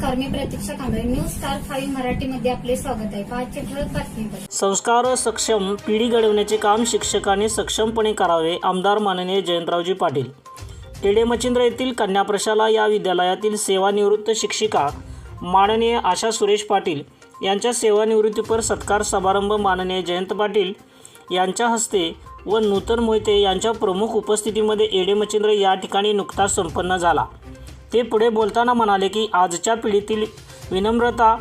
Saksha Kamble. News star five मराठीमध्ये आपले स्वागत आहे. पाचशे ठळक बातमीपत्र संस्कार सक्षम पिढी घडवण्याचे काम शिक्षकांनी सक्षमपणे करावे आमदार माननीय जयंतरावजी पाटील. टेडे मच्छिंद्र येथील कन्याप्रशाला या विद्यालयातील सेवानिवृत्त शिक्षिका माननीय आशा सुरेश पाटील यांच्या सेवानिवृत्तीपर सत्कार समारंभ माननीय जयंत पाटील यांच्या हस्ते व नूतन मोहिते यांच्या प्रमुख उपस्थितीमध्ये एडे मच्छिंद्र या ठिकाणी नुकताच संपन्न झाला. ते पुढे बोलताना म्हणाले की आजच्या पिढीतील विनम्रता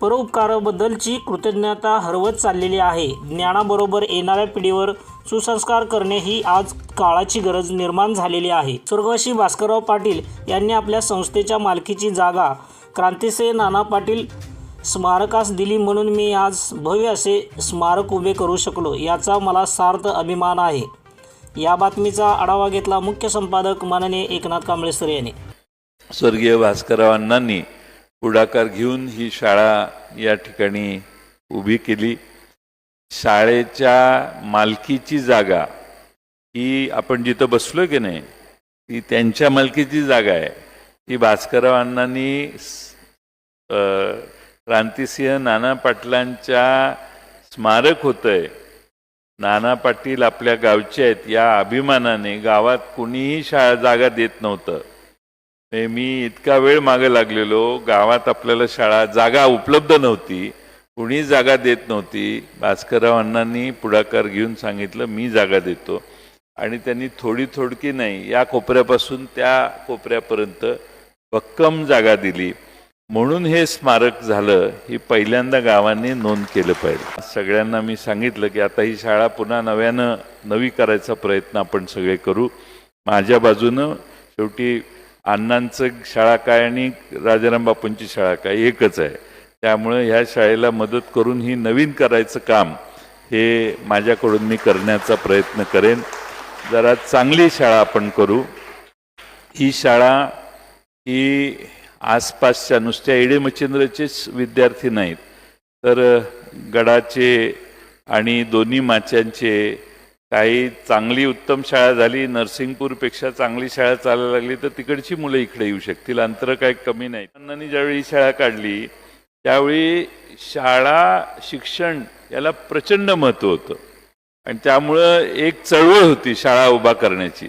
परोपकाराबद्दलची कृतज्ञता हरवत चाललेली आहे. ज्ञानाबरोबर येणाऱ्या पिढीवर सुसंस्कार करणे ही आज काळाची गरज निर्माण झालेली आहे. स्वर्गवासी भास्करराव पाटील यांनी आपल्या संस्थेच्या मालकीची जागा क्रांतिसे नाना पाटील स्मारकास दिली म्हणून मी आज भव्य असे स्मारक उभे करू शकलो याचा मला सार्थ अभिमान आहे. या बातमीचा आढावा घेतला मुख्य संपादक माननीय एकनाथ कांबळेसर यांनी. स्वर्गीय भास्करराव पुढाकार घेऊन ही शाळा या ठिकाणी उभी केली. शाळेच्या मालकीची जागा ही आपण जिथं बसलो की नाही ती त्यांच्या मालकीची जागा आहे. ती भास्करराव अण्णांनी क्रांतिसिंह नाना पाटलांच्या स्मारक होतंय. नाना पाटील आपल्या गावचे आहेत या अभिमानाने गावात कुणीही शाळा जागा देत नव्हतं. मी इतका वेळ मागे लागलेलो. गावात आपल्याला शाळा जागा उपलब्ध नव्हती. कुणी जागा देत नव्हती. भास्करराव अण्णांनी पुढाकार घेऊन सांगितलं मी जागा देतो. आणि त्यांनी थोडी थोडकी नाही या कोपऱ्यापासून त्या कोपऱ्यापर्यंत भक्कम जागा दिली. म्हणून हे स्मारक झालं ही पहिल्यांदा गावांनी नोंद केलं पाहिजे. सगळ्यांना मी सांगितलं की आता ही शाळा पुन्हा नव्यानं नवी करायचा प्रयत्न आपण सगळे करू. माझ्या बाजूनं शेवटी अण्णांचं शाळा काय आणि राजाराम बापूंची शाळा काय? एकच आहे. त्यामुळं ह्या शाळेला मदत करून ही नवीन करायचं काम हे माझ्याकडून मी करण्याचा प्रयत्न करेन. जरा चांगली शाळा आपण करू. ही शाळा ही आसपासच्या नुसत्या एडे मच्छिंद्रचेच विद्यार्थी नाहीत. तर गडाचे आणि दोन्ही माच्यांचे काही चांगली उत्तम शाळा झाली नरसिंगपूरपेक्षा चांगली शाळा चालायला लागली तर तिकडची मुलं इकडे येऊ शकतील. अंतर काही कमी नाही. अण्णांनी ज्यावेळी शाळा काढली त्यावेळी शाळा शिक्षण याला प्रचंड महत्त्व होतं. आणि त्यामुळं एक चळवळ होती शाळा उभा करण्याची.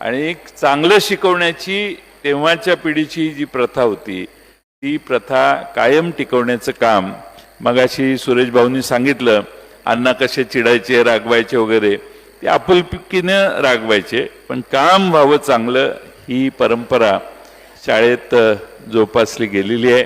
आणि एक चांगलं शिकवण्याची तेव्हाच्या पिढीची जी प्रथा होती ती प्रथा कायम टिकवण्याचं काम. मगाशी सुरेश भाऊंनी सांगितलं अण्णा कसे चिडायचे रागवायचे वगैरे. ते आपुलपिकीनं रागवायचे पण काम व्हावं चांगलं ही परंपरा शाळेत जोपासली गेलेली आहे.